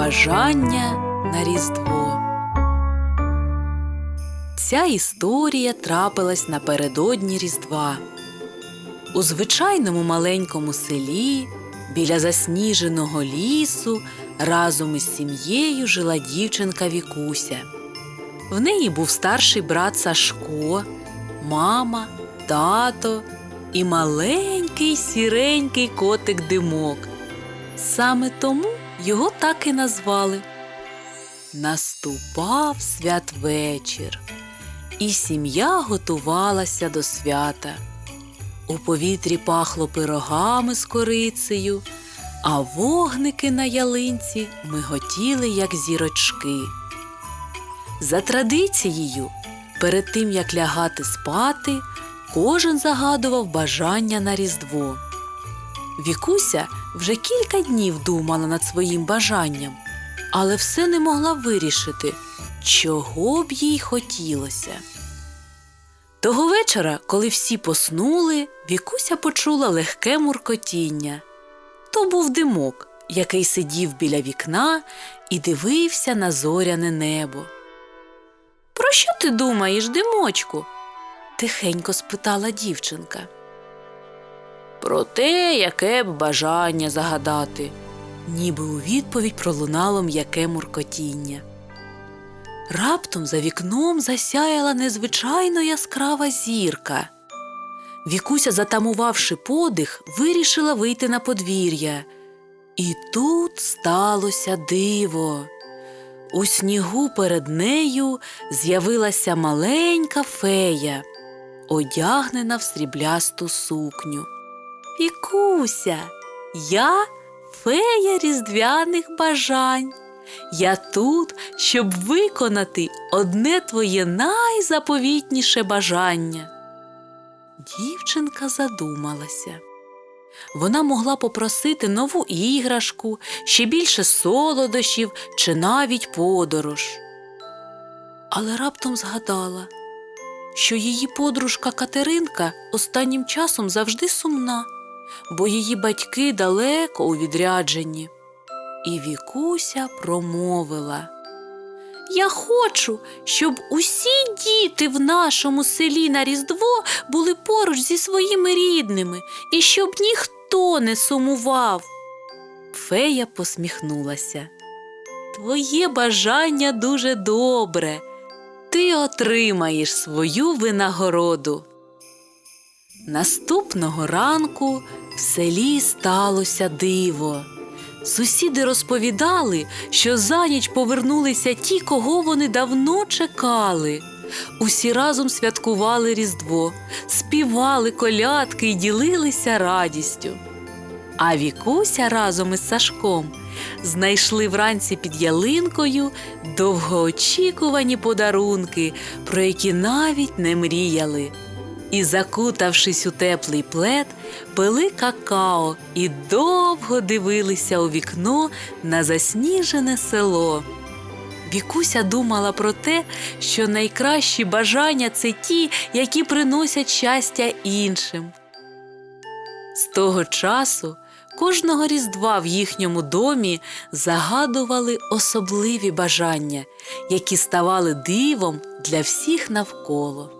Бажання на Різдво. Ця історія трапилась напередодні Різдва. У звичайному маленькому селі біля засніженого лісу разом із сім'єю жила дівчинка Вікуся. В неї був старший брат Сашко, мама, тато і маленький сіренький котик Димок. Саме тому його так і назвали. Наступав святвечір, і сім'я готувалася до свята. У повітрі пахло пирогами з корицею, а вогники на ялинці миготіли, як зірочки. За традицією, перед тим як лягати спати, кожен загадував бажання на Різдво. Вікуся вже кілька днів думала над своїм бажанням, але все не могла вирішити, чого б їй хотілося. Того вечора, коли всі поснули, Вікуся почула легке муркотіння. То був димок, який сидів біля вікна і дивився на зоряне небо. Про що ти думаєш, димочку? тихенько спитала дівчинка. Про те, яке б бажання загадати, ніби у відповідь пролунало м'яке муркотіння. Раптом за вікном засяяла незвичайно яскрава зірка. Вікуся, затамувавши подих, вирішила вийти на подвір'я. І тут сталося диво. У снігу перед нею з'явилася маленька фея, одягнена в сріблясту сукню. Вікуся, я фея різдвяних бажань. Я тут, щоб виконати одне твоє найзаповітніше бажання. Дівчинка задумалася. Вона могла попросити нову іграшку, ще більше солодощів чи навіть подорож. Але раптом згадала, що її подружка Катеринка останнім часом завжди сумна, бо її батьки далеко у відрядженні. І Вікуся промовила. Я хочу, щоб усі діти в нашому селі на Різдво були поруч зі своїми рідними і щоб ніхто не сумував. Фея посміхнулася. Твоє бажання дуже добре. Ти отримаєш свою винагороду. Наступного ранку в селі сталося диво. Сусіди розповідали, що за ніч повернулися ті, кого вони давно чекали. Усі разом святкували Різдво, співали колядки і ділилися радістю. А Вікуся разом із Сашком знайшли вранці під ялинкою довгоочікувані подарунки, про які навіть не мріяли. І, закутавшись у теплий плед, пили какао і довго дивилися у вікно на засніжене село. Вікуся думала про те, що найкращі бажання це ті, які приносять щастя іншим. З того часу кожного різдва в їхньому домі загадували особливі бажання, які ставали дивом для всіх навколо.